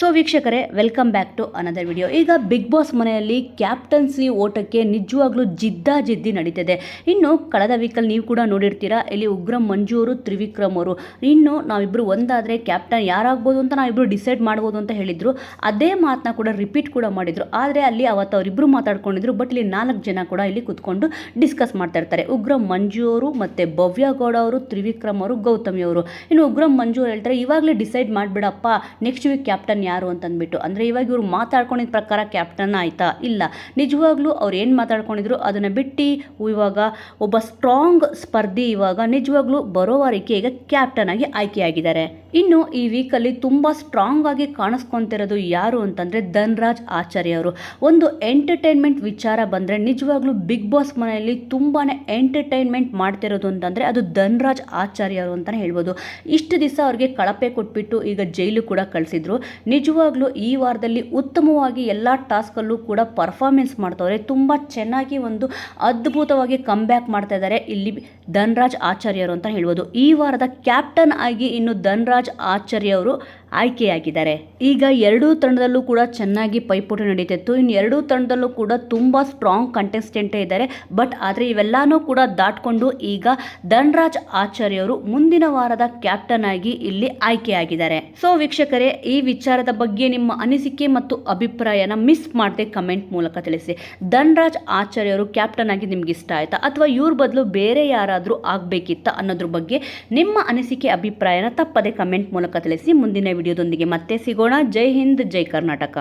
So ವೀಕ್ಷಕರೇ welcome back to another video ಈಗ Bigg Boss ಮನೆಯಲ್ಲಿ ಕ್ಯಾಪ್ಟನ್ಸಿ ಓಟಕ್ಕೆ ನಿಜವಾಗ್ಲೂ ಜಿದ್ದಾ ಜಿದ್ದಿ ನಡೀತಿದೆ. ಇನ್ನು ಕಳೆದ ವೀಕಲ್ಲಿ ನೀವು ಕೂಡ ನೋಡಿರ್ತೀರಾ, ಇಲ್ಲಿ ಉಗ್ರಂ ಮಂಜು ಅವರು ತ್ರಿವಿಕ್ರಮ್ ಅವರು. ಇನ್ನು ನಾವಿಬ್ಬರು ಒಂದಾದರೆ ಕ್ಯಾಪ್ಟನ್ ಯಾರಾಗ್ಬೋದು ಅಂತ ನಾವಿಬ್ಬರು ಡಿಸೈಡ್ ಮಾಡ್ಬೋದು ಅಂತ ಹೇಳಿದರು. ಅದೇ ಮಾತನ್ನ ಕೂಡ ರಿಪೀಟ್ ಕೂಡ ಮಾಡಿದರು. ಆದರೆ ಅಲ್ಲಿ ಅವತ್ತು ಅವರಿಬ್ಬರು ಮಾತಾಡ್ಕೊಂಡಿದ್ರು ಬಟ್ ಇಲ್ಲಿ ನಾಲ್ಕು ಜನ ಕೂಡ ಇಲ್ಲಿ ಕುತ್ಕೊಂಡು ಡಿಸ್ಕಸ್ ಮಾಡ್ತಾ ಇರ್ತಾರೆ. ಉಗ್ರಂ ಮಂಜು ಅವರು ಮತ್ತು ಭವ್ಯ ಗೌಡ ಅವರು, ತ್ರಿವಿಕ್ರಮ್ ಅವರು, ಗೌತಮಿ ಅವರು. ಇನ್ನು ಉಗ್ರಂ ಮಂಜು ಅವ್ರು ಹೇಳ್ತಾರೆ, ಇವಾಗಲೇ ಡಿಸೈಡ್ ಮಾಡಿಬಿಡಪ್ಪ ನೆಕ್ಸ್ಟ್ ವೀಕ್ ಕ್ಯಾಪ್ಟನ್ ಯಾರು ಅಂತಂದ್ಬಿಟ್ಟು. ಅಂದರೆ ಇವಾಗ ಇವರು ಮಾತಾಡ್ಕೊಂಡಿದ್ದ ಪ್ರಕಾರ ಕ್ಯಾಪ್ಟನ್ ಆಯಿತಾ? ಇಲ್ಲ. ನಿಜವಾಗ್ಲೂ ಅವ್ರು ಏನು ಮಾತಾಡ್ಕೊಂಡಿದ್ರು ಅದನ್ನು ಬಿಟ್ಟು ಇವಾಗ ಒಬ್ಬ ಸ್ಟ್ರಾಂಗ್ ಸ್ಪರ್ಧಿ ಇವಾಗ ನಿಜವಾಗ್ಲೂ ಬರೋವಾರಿಕೆ ಈಗ ಕ್ಯಾಪ್ಟನ್ ಆಗಿ ಆಯ್ಕೆಯಾಗಿದ್ದಾರೆ. ಇನ್ನು ಈ ವೀಕಲ್ಲಿ ತುಂಬ ಸ್ಟ್ರಾಂಗ್ ಆಗಿ ಕಾಣಿಸ್ಕೊಂತಿರೋದು ಯಾರು ಅಂತಂದರೆ ಧನ್ರಾಜ್ ಆಚಾರ್ಯ ಅವರು. ಒಂದು ಎಂಟರ್ಟೈನ್ಮೆಂಟ್ ವಿಚಾರ ಬಂದರೆ ನಿಜವಾಗ್ಲೂ ಬಿಗ್ ಬಾಸ್ ಮನೆಯಲ್ಲಿ ತುಂಬಾ ಎಂಟರ್ಟೈನ್ಮೆಂಟ್ ಮಾಡ್ತಿರೋದು ಅಂತಂದರೆ ಅದು ಧನ್ರಾಜ್ ಆಚಾರ್ಯ ಅವರು ಅಂತಲೇ ಹೇಳ್ಬೋದು. ಇಷ್ಟು ದಿವಸ ಅವ್ರಿಗೆ ಕಳಪೆ ಕೊಟ್ಬಿಟ್ಟು ಈಗ ಜೈಲು ಕೂಡ ಕಳಿಸಿದ್ರು. ನಿಜವಾಗ್ಲೂ ಈ ವಾರದಲ್ಲಿ ಉತ್ತಮವಾಗಿ ಎಲ್ಲ ಟಾಸ್ಕಲ್ಲೂ ಕೂಡ ಪರ್ಫಾರ್ಮೆನ್ಸ್ ಮಾಡ್ತವ್ರೆ. ತುಂಬ ಚೆನ್ನಾಗಿ ಒಂದು ಅದ್ಭುತವಾಗಿ ಕಮ್ ಬ್ಯಾಕ್ ಮಾಡ್ತಾ ಇದ್ದಾರೆ ಇಲ್ಲಿ ಧನ್ರಾಜ್ ಆಚಾರ್ಯರು ಅಂತ ಹೇಳ್ಬೋದು. ಈ ವಾರದ ಕ್ಯಾಪ್ಟನ್ ಆಗಿ ಇನ್ನು ಧನ್ರಾಜ್ ಆಚಾರ್ಯ ಅವರು ಆಯ್ಕೆಯಾಗಿದ್ದಾರೆ. ಈಗ ಎರಡೂ ತಂಡದಲ್ಲೂ ಕೂಡ ಚೆನ್ನಾಗಿ ಪೈಪೋಟಿ ನಡೀತಿತ್ತು. ಇನ್ನು ಎರಡೂ ತಂಡದಲ್ಲೂ ಕೂಡ ತುಂಬ ಸ್ಟ್ರಾಂಗ್ ಕಂಟೆಸ್ಟೆಂಟೇ ಇದ್ದಾರೆ. ಬಟ್ ಆದರೆ ಇವೆಲ್ಲನೂ ಕೂಡ ದಾಟ್ಕೊಂಡು ಈಗ ಧನ್ರಾಜ್ ಆಚಾರ್ಯ ಅವರು ಮುಂದಿನ ವಾರದ ಕ್ಯಾಪ್ಟನ್ ಆಗಿ ಇಲ್ಲಿ ಆಯ್ಕೆಯಾಗಿದ್ದಾರೆ. ಸೊ ವೀಕ್ಷಕರೇ, ಈ ವಿಚಾರದ ಬಗ್ಗೆ ನಿಮ್ಮ ಅನಿಸಿಕೆ ಮತ್ತು ಅಭಿಪ್ರಾಯನ ಮಿಸ್ ಮಾಡದೆ ಕಮೆಂಟ್ ಮೂಲಕ ತಿಳಿಸಿ. ಧನ್ರಾಜ್ ಆಚಾರ್ಯ ಅವರು ಕ್ಯಾಪ್ಟನ್ ಆಗಿ ನಿಮ್ಗೆ ಇಷ್ಟ ಆಯ್ತಾ? ಅಥವಾ ಇವ್ರ ಬದಲು ಬೇರೆ ಯಾರಾದರೂ ಆಗಬೇಕಿತ್ತ ಅನ್ನೋದ್ರ ಬಗ್ಗೆ ನಿಮ್ಮ ಅನಿಸಿಕೆ, ಅಭಿಪ್ರಾಯನ ತಪ್ಪದೆ ಕಮೆಂಟ್ ಮೂಲಕ ತಿಳಿಸಿ. ಮುಂದಿನ ವಿಡಿಯೋದೊಂದಿಗೆ ಮತ್ತೆ ಸಿಗೋಣ. ಜೈ ಹಿಂದ್ ಜೈ ಕರ್ನಾಟಕ.